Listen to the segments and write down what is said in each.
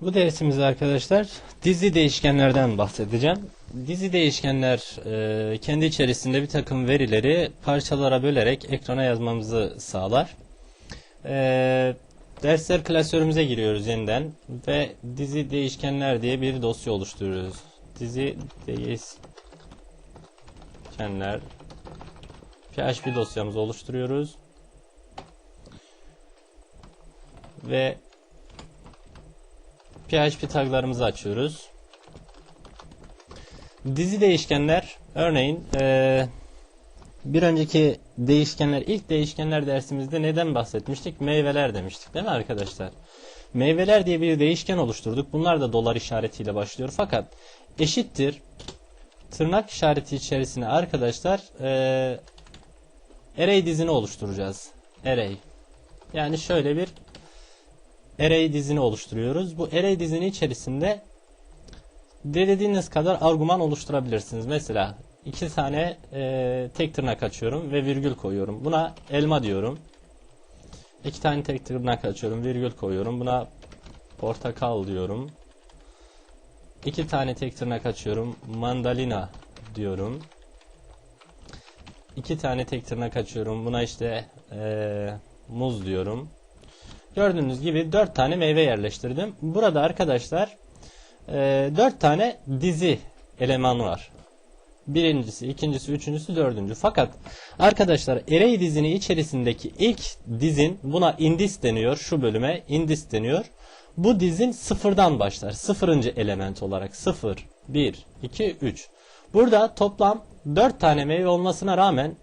Bu dersimizde arkadaşlar dizi değişkenlerden bahsedeceğim. Dizi değişkenler e, kendi içerisinde bir takım verileri parçalara bölerek ekrana yazmamızı sağlar. E, dersler klasörümüze giriyoruz yeniden ve dizi değişkenler diye bir dosya oluşturuyoruz. Dizi değişkenler PHP dosyamızı oluşturuyoruz. Ve PHP taglarımızı açıyoruz. Dizi değişkenler örneğin eee, bir önceki değişkenler ilk değişkenler dersimizde neden bahsetmiştik? Meyveler demiştik değil mi arkadaşlar? Meyveler diye bir değişken oluşturduk. Bunlar da dolar işaretiyle başlıyor. Fakat eşittir tırnak işareti içerisine arkadaşlar eee array dizini oluşturacağız. Array. Yani şöyle bir array dizini oluşturuyoruz. Bu array dizini içerisinde dilediğiniz kadar argüman oluşturabilirsiniz. Mesela iki tane e, tek tırnak açıyorum ve virgül koyuyorum. Buna elma diyorum. İki tane tek tırnak açıyorum, virgül koyuyorum. Buna portakal diyorum. İki tane tek tırnak açıyorum, mandalina diyorum. İki tane tek tırnak açıyorum. Buna işte e, muz diyorum. Gördüğünüz gibi 4 tane meyve yerleştirdim. Burada arkadaşlar e, 4 tane dizi eleman var. Birincisi, ikincisi, üçüncüsü, dördüncü. Fakat arkadaşlar array dizini içerisindeki ilk dizin buna indis deniyor. Şu bölüme indis deniyor. Bu dizin sıfırdan başlar. Sıfırıncı element olarak. Sıfır, bir, iki, üç. Burada toplam 4 tane meyve olmasına rağmen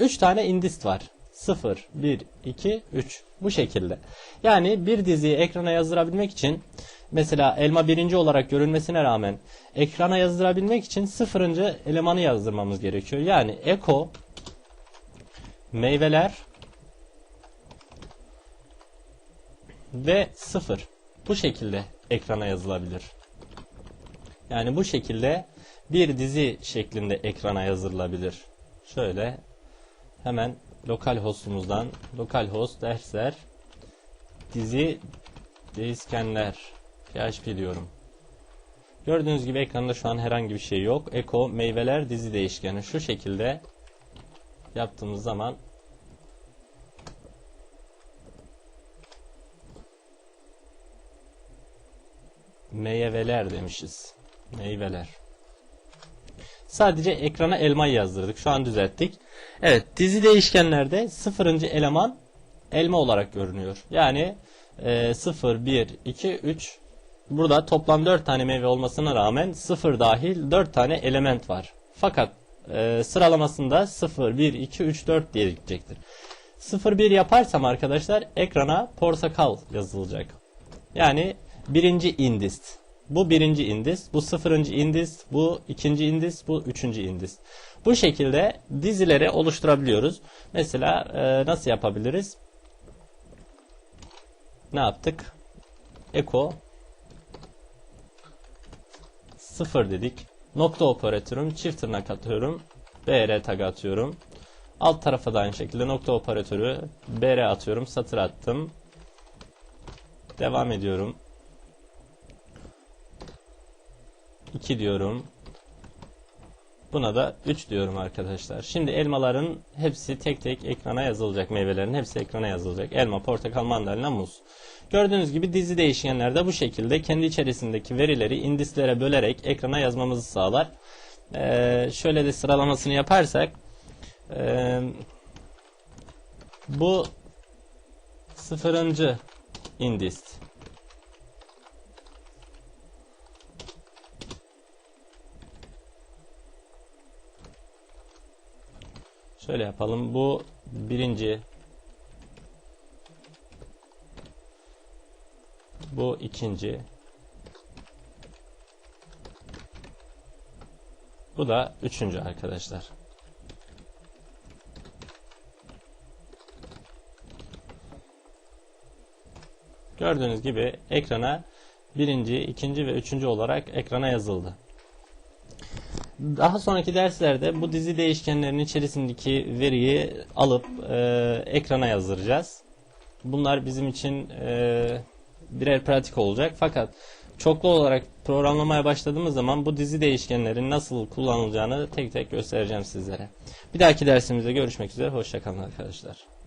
3 tane indist var. 0, 1, 2, 3. Bu şekilde. Yani bir diziyi ekrana yazdırabilmek için mesela elma birinci olarak görünmesine rağmen ekrana yazdırabilmek için sıfırıncı elemanı yazdırmamız gerekiyor. Yani eko meyveler ve sıfır. Bu şekilde ekrana yazılabilir. Yani bu şekilde bir dizi şeklinde ekrana yazılabilir. Şöyle hemen lokal hostumuzdan lokal host dersler dizi değişkenler PHP diyorum. Gördüğünüz gibi ekranda şu an herhangi bir şey yok. Eko meyveler dizi değişkeni şu şekilde yaptığımız zaman meyveler demişiz. Meyveler. Sadece ekrana elma yazdırdık. Şu an düzelttik. Evet dizi değişkenlerde sıfırıncı eleman elma olarak görünüyor. Yani e, 0, 1, 2, 3 burada toplam 4 tane meyve olmasına rağmen 0 dahil 4 tane element var. Fakat e, sıralamasında 0, 1, 2, 3, 4 diye gidecektir. 0, 1 yaparsam arkadaşlar ekrana portakal yazılacak. Yani birinci indist. Bu birinci indis, bu sıfırıncı indis, bu ikinci indis, bu üçüncü indis. Bu şekilde dizileri oluşturabiliyoruz. Mesela e, nasıl yapabiliriz? Ne yaptık? Eko sıfır dedik. Nokta operatörüm, çift tırnak atıyorum. BR tag atıyorum. Alt tarafa da aynı şekilde nokta operatörü BR atıyorum. Satır attım. Devam ediyorum. 2 diyorum. Buna da 3 diyorum arkadaşlar. Şimdi elmaların hepsi tek tek ekrana yazılacak. Meyvelerin hepsi ekrana yazılacak. Elma, portakal, mandalina, muz. Gördüğünüz gibi dizi değişkenlerde bu şekilde kendi içerisindeki verileri indislere bölerek ekrana yazmamızı sağlar. Ee, şöyle de sıralamasını yaparsak ee, bu sıfırıncı indist Şöyle yapalım. Bu birinci. Bu ikinci. Bu da üçüncü arkadaşlar. Gördüğünüz gibi ekrana birinci, ikinci ve üçüncü olarak ekrana yazıldı. Daha sonraki derslerde bu dizi değişkenlerinin içerisindeki veriyi alıp e, ekrana yazdıracağız. Bunlar bizim için e, birer pratik olacak. Fakat çoklu olarak programlamaya başladığımız zaman bu dizi değişkenlerin nasıl kullanılacağını tek tek göstereceğim sizlere. Bir dahaki dersimizde görüşmek üzere. Hoşçakalın arkadaşlar.